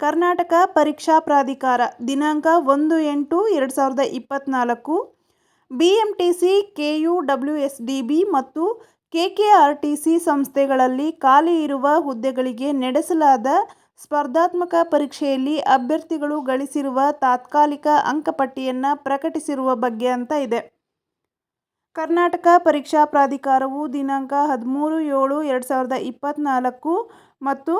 ಕರ್ನಾಟಕ ಪರೀಕ್ಷಾ ಪ್ರಾಧಿಕಾರ ದಿನಾಂಕ ಒಂದು ಎಂಟು ಎರಡು ಸಾವಿರದ ಇಪ್ಪತ್ತ್ನಾಲ್ಕು B M T C K U W S D B ಮತ್ತು K K R T C ಸಂಸ್ಥೆಗಳಲ್ಲಿ ಖಾಲಿ ಇರುವ ಹುದ್ದೆಗಳಿಗೆ ನಡೆಸಲಾದ ಸ್ಪರ್ಧಾತ್ಮಕ ಪರೀಕ್ಷೆಯಲ್ಲಿ ಅಭ್ಯರ್ಥಿಗಳು ಗಳಿಸಿರುವ ತಾತ್ಕಾಲಿಕ ಅಂಕಪಟ್ಟಿಯನ್ನು ಪ್ರಕಟಿಸಿರುವ ಬಗ್ಗೆ ಅಂತ ಇದೆ. ಕರ್ನಾಟಕ ಪರೀಕ್ಷಾ ಪ್ರಾಧಿಕಾರವು ದಿನಾಂಕ ಹದಿಮೂರು ಏಳು ಎರಡು ಸಾವಿರದ ಇಪ್ಪತ್ತ್ನಾಲ್ಕು ಮತ್ತು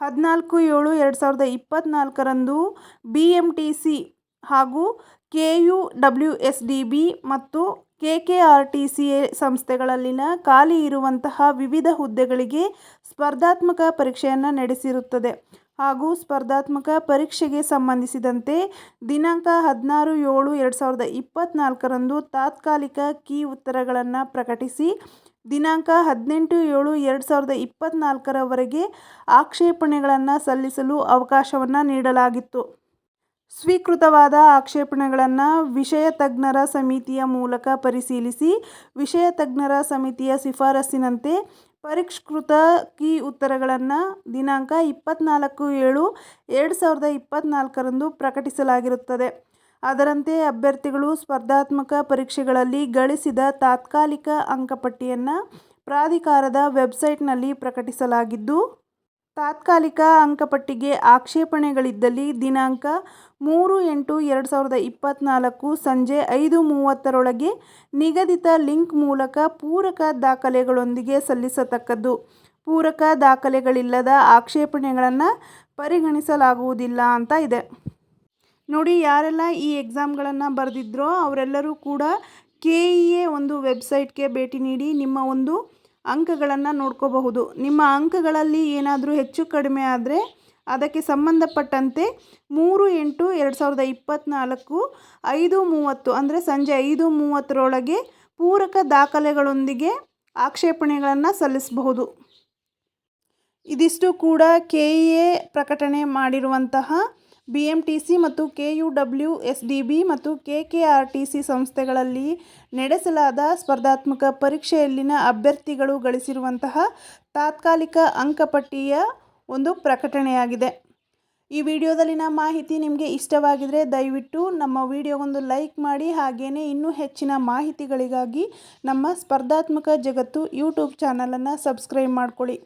ಹದಿನಾಲ್ಕು ಏಳು ಎರಡು ಸಾವಿರದ ಇಪ್ಪತ್ತ್ನಾಲ್ಕರಂದು ಬಿ ಎಂ ಟಿ ಸಿ ಹಾಗೂ K U W S D B ಮತ್ತು K K R T C A ಸಂಸ್ಥೆಗಳಲ್ಲಿನ ಖಾಲಿ ಇರುವಂತಹ ವಿವಿಧ ಹುದ್ದೆಗಳಿಗೆ ಸ್ಪರ್ಧಾತ್ಮಕ ಪರೀಕ್ಷೆಯನ್ನು ನಡೆಸಿರುತ್ತದೆ ಹಾಗೂ ಸ್ಪರ್ಧಾತ್ಮಕ ಪರೀಕ್ಷೆಗೆ ಸಂಬಂಧಿಸಿದಂತೆ ದಿನಾಂಕ ಹದಿನಾರು ಏಳು ಎರಡು ಸಾವಿರದ ಇಪ್ಪತ್ತ್ನಾಲ್ಕರಂದು ತಾತ್ಕಾಲಿಕ ಕೀ ಉತ್ತರಗಳನ್ನು ಪ್ರಕಟಿಸಿ ದಿನಾಂಕ ಹದಿನೆಂಟು ಏಳು ಎರಡು ಸಾವಿರದ ಇಪ್ಪತ್ತ್ನಾಲ್ಕರವರೆಗೆ ಆಕ್ಷೇಪಣೆಗಳನ್ನು ಸಲ್ಲಿಸಲು ಅವಕಾಶವನ್ನು ನೀಡಲಾಗಿತ್ತು. ಸ್ವೀಕೃತವಾದ ಆಕ್ಷೇಪಣೆಗಳನ್ನು ವಿಷಯ ತಜ್ಞರ ಸಮಿತಿಯ ಮೂಲಕ ಪರಿಶೀಲಿಸಿ ವಿಷಯ ತಜ್ಞರ ಸಮಿತಿಯ ಶಿಫಾರಸ್ಸಿನಂತೆ ಪರಿಷ್ಕೃತ ಕೀ ಉತ್ತರಗಳನ್ನು ದಿನಾಂಕ ಇಪ್ಪತ್ತ್ನಾಲ್ಕು ಏಳು ಎರಡು ಸಾವಿರದ ಇಪ್ಪತ್ತ್ನಾಲ್ಕರಂದು ಪ್ರಕಟಿಸಲಾಗಿರುತ್ತದೆ. ಅದರಂತೆ ಅಭ್ಯರ್ಥಿಗಳು ಸ್ಪರ್ಧಾತ್ಮಕ ಪರೀಕ್ಷೆಗಳಲ್ಲಿ ಗಳಿಸಿದ ತಾತ್ಕಾಲಿಕ ಅಂಕಪಟ್ಟಿಯನ್ನು ಪ್ರಾಧಿಕಾರದ ವೆಬ್ಸೈಟ್ನಲ್ಲಿ ಪ್ರಕಟಿಸಲಾಗಿದ್ದು, ತಾತ್ಕಾಲಿಕ ಅಂಕಪಟ್ಟಿಗೆ ಆಕ್ಷೇಪಣೆಗಳಿದ್ದಲ್ಲಿ ದಿನಾಂಕ ಮೂರು ಎಂಟು ಎರಡು ಸಾವಿರದ ಇಪ್ಪತ್ತ್ನಾಲ್ಕು ಸಂಜೆ ಐದು ಮೂವತ್ತರೊಳಗೆ ನಿಗದಿತ ಲಿಂಕ್ ಮೂಲಕ ಪೂರಕ ದಾಖಲೆಗಳೊಂದಿಗೆ ಸಲ್ಲಿಸತಕ್ಕದ್ದು. ಪೂರಕ ದಾಖಲೆಗಳಿಲ್ಲದ ಆಕ್ಷೇಪಣೆಗಳನ್ನು ಪರಿಗಣಿಸಲಾಗುವುದಿಲ್ಲ ಅಂತ ಇದೆ. ನೋಡಿ ಯಾರೆಲ್ಲ ಈ ಎಕ್ಸಾಮ್ಗಳನ್ನು ಬರೆದಿದ್ರೋ ಅವರೆಲ್ಲರೂ ಕೂಡ ಕೆ ಇ ಎ ಒಂದು ವೆಬ್ಸೈಟ್ಗೆ ಭೇಟಿ ನೀಡಿ ನಿಮ್ಮ ಒಂದು ಅಂಕಗಳನ್ನು ನೋಡ್ಕೋಬಹುದು. ನಿಮ್ಮ ಅಂಕಗಳಲ್ಲಿ ಏನಾದರೂ ಹೆಚ್ಚು ಕಡಿಮೆ ಆದರೆ ಅದಕ್ಕೆ ಸಂಬಂಧಪಟ್ಟಂತೆ ಮೂರು ಎಂಟು ಎರಡು ಸಾವಿರದ ಇಪ್ಪತ್ತ್ನಾಲ್ಕು ಐದು ಮೂವತ್ತು ಅಂದರೆ ಸಂಜೆ ಐದು ಮೂವತ್ತರೊಳಗೆ ಪೂರಕ ದಾಖಲೆಗಳೊಂದಿಗೆ ಆಕ್ಷೇಪಣೆಗಳನ್ನು ಸಲ್ಲಿಸಬಹುದು. ಇದಿಷ್ಟು ಕೂಡ ಕೆ ಇ ಎ ಪ್ರಕಟಣೆ ಮಾಡಿರುವಂತಹ ಬಿ ಎಂ ಟಿ ಸಿ ಮತ್ತು K U W S D B ಮತ್ತು K K R T C ಸಂಸ್ಥೆಗಳಲ್ಲಿ ನಡೆಸಲಾದ ಸ್ಪರ್ಧಾತ್ಮಕ ಪರೀಕ್ಷೆಯಲ್ಲಿನ ಅಭ್ಯರ್ಥಿಗಳು ಗಳಿಸಿರುವಂತಹ ತಾತ್ಕಾಲಿಕ ಅಂಕಪಟ್ಟಿಯ ಒಂದು ಪ್ರಕಟಣೆಯಾಗಿದೆ. ಈ ವಿಡಿಯೋದಲ್ಲಿನ ಮಾಹಿತಿ ನಿಮಗೆ ಇಷ್ಟವಾಗಿದ್ದರೆ ದಯವಿಟ್ಟು ನಮ್ಮ ವಿಡಿಯೋಗೊಂದು ಲೈಕ್ ಮಾಡಿ ಹಾಗೆಯೇ ಇನ್ನೂ ಹೆಚ್ಚಿನ ಮಾಹಿತಿಗಳಿಗಾಗಿ ನಮ್ಮ ಸ್ಪರ್ಧಾತ್ಮಕ ಜಗತ್ತು ಯೂಟ್ಯೂಬ್ ಚಾನಲನ್ನು ಸಬ್ಸ್ಕ್ರೈಬ್ ಮಾಡ್ಕೊಳ್ಳಿ.